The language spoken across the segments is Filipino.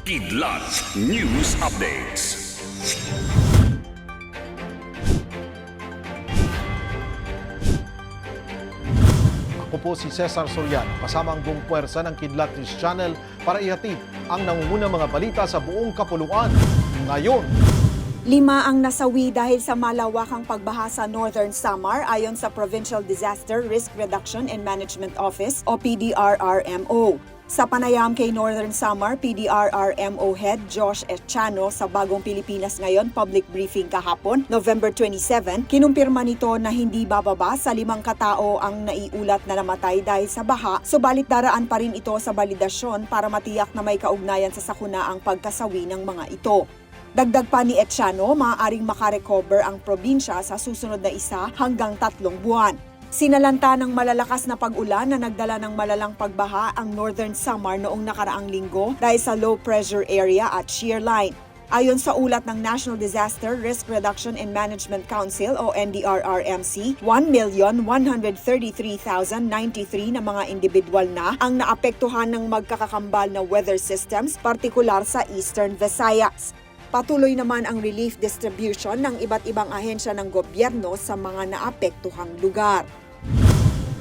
Kidlat News Updates. Ako po si Cesar Soriano, kasama ang buong puwersa ng Kidlat News Channel para ihatid ang nangungunang mga balita sa buong kapuluan. Ngayon, Lima ang nasawi dahil sa malawakang pagbaha sa Northern Samar ayon sa Provincial Disaster Risk Reduction and Management Office o PDRRMO. Sa panayam kay Northern Samar PDRRMO Head Josh Echano sa Bagong Pilipinas ngayon public briefing kahapon, November 27, kinumpirma nito na hindi bababa sa limang katao ang naiulat na namatay dahil sa baha, subalit daraan pa rin ito sa balidasyon para matiyak na may kaugnayan sa sakuna ang pagkasawi ng mga ito. Dagdag pa ni Etiano, maaaring makarecover ang probinsya sa susunod na isa hanggang tatlong buwan. Sinalanta ng malalakas na pag-ulan na nagdala ng malalang pagbaha ang Northern Samar noong nakaraang linggo dahil sa low pressure area at shear line. Ayon sa ulat ng National Disaster Risk Reduction and Management Council o NDRRMC, 1,133,093 na mga individual na ang naapektuhan ng magkakakambal na weather systems, partikular sa Eastern Visayas. Patuloy naman ang relief distribution ng iba't ibang ahensya ng gobyerno sa mga naapektuhang lugar.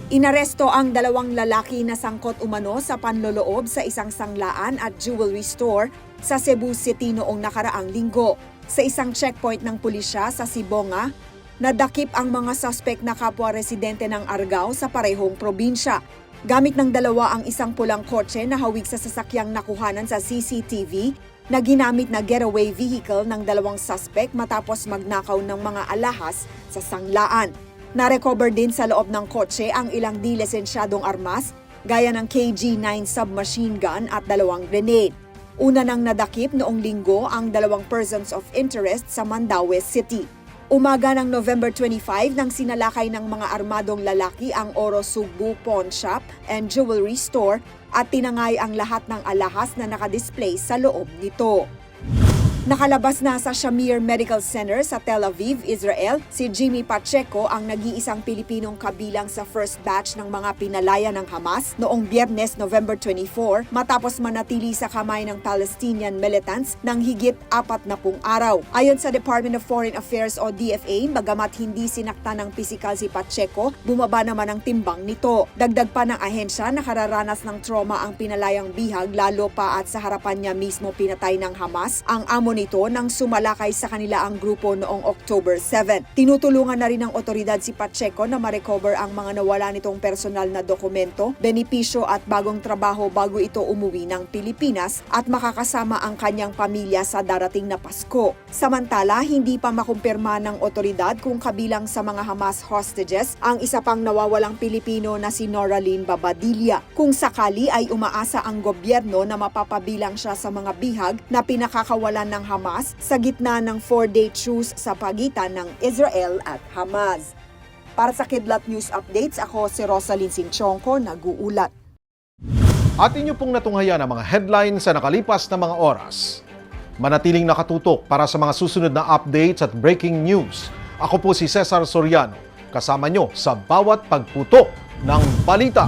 Inaresto ang dalawang lalaki na sangkot umano sa panloloob sa isang sanglaan at jewelry store sa Cebu City noong nakaraang linggo. Sa isang checkpoint ng pulisya sa Sibonga, nadakip ang mga suspect na kapwa residente ng Argao sa parehong probinsya. Gamit ng dalawa ang isang pulang kotse na hawig sa sasakyang nakuhanan sa CCTV na ginamit na getaway vehicle ng dalawang suspect matapos magnakaw ng mga alahas sa sanglaan. Narecover din sa loob ng kotse ang ilang di lisensyadong armas gaya ng KG-9 submachine gun at dalawang grenade. Una nang nadakip noong linggo ang dalawang persons of interest sa Mandaue City. Umaga ng November 25 nang sinalakay ng mga armadong lalaki ang Oro Sugbu Pawn Shop and Jewelry Store at tinangay ang lahat ng alahas na nakadisplay sa loob nito. Nakalabas na sa Shamir Medical Center sa Tel Aviv, Israel, si Jimmy Pacheco ang nag-iisang Pilipinong kabilang sa first batch ng mga pinalaya ng Hamas noong Biyernes, November 24 matapos manatili sa kamay ng Palestinian militants ng higit apat na pung araw. Ayon sa Department of Foreign Affairs o DFA, bagamat hindi sinakta ng pisikal si Pacheco, bumaba naman ang timbang nito. Dagdag pa ng ahensya, nakararanas ng trauma ang pinalayang bihag lalo pa at sa harapan niya mismo pinatay ng Hamas ang amo nito nang sumalakay sa kanila ang grupo noong October 7. Tinutulungan na rin ng otoridad si Pacheco na ma-recover ang mga nawala nitong personal na dokumento, benepisyo at bagong trabaho bago ito umuwi ng Pilipinas at makakasama ang kanyang pamilya sa darating na Pasko. Samantala, hindi pa makumpirma ng otoridad kung kabilang sa mga Hamas hostages ang isa pang nawawalang Pilipino na si Noraline Babadilla. Kung sakali ay umaasa ang gobyerno na mapapabilang siya sa mga bihag na pinakakawalan ng Hamas sa gitna ng four-day truce sa pagitan ng Israel at Hamas. Para sa Kidlat News Updates, ako si Rosalyn Sinchonko, nag-uulat. at inyo pong natunghayan ang mga headlines sa nakalipas na mga oras. Manatiling nakatutok para sa mga susunod na updates at breaking news. Ako po si Cesar Soriano, kasama nyo sa bawat pagputok ng balita.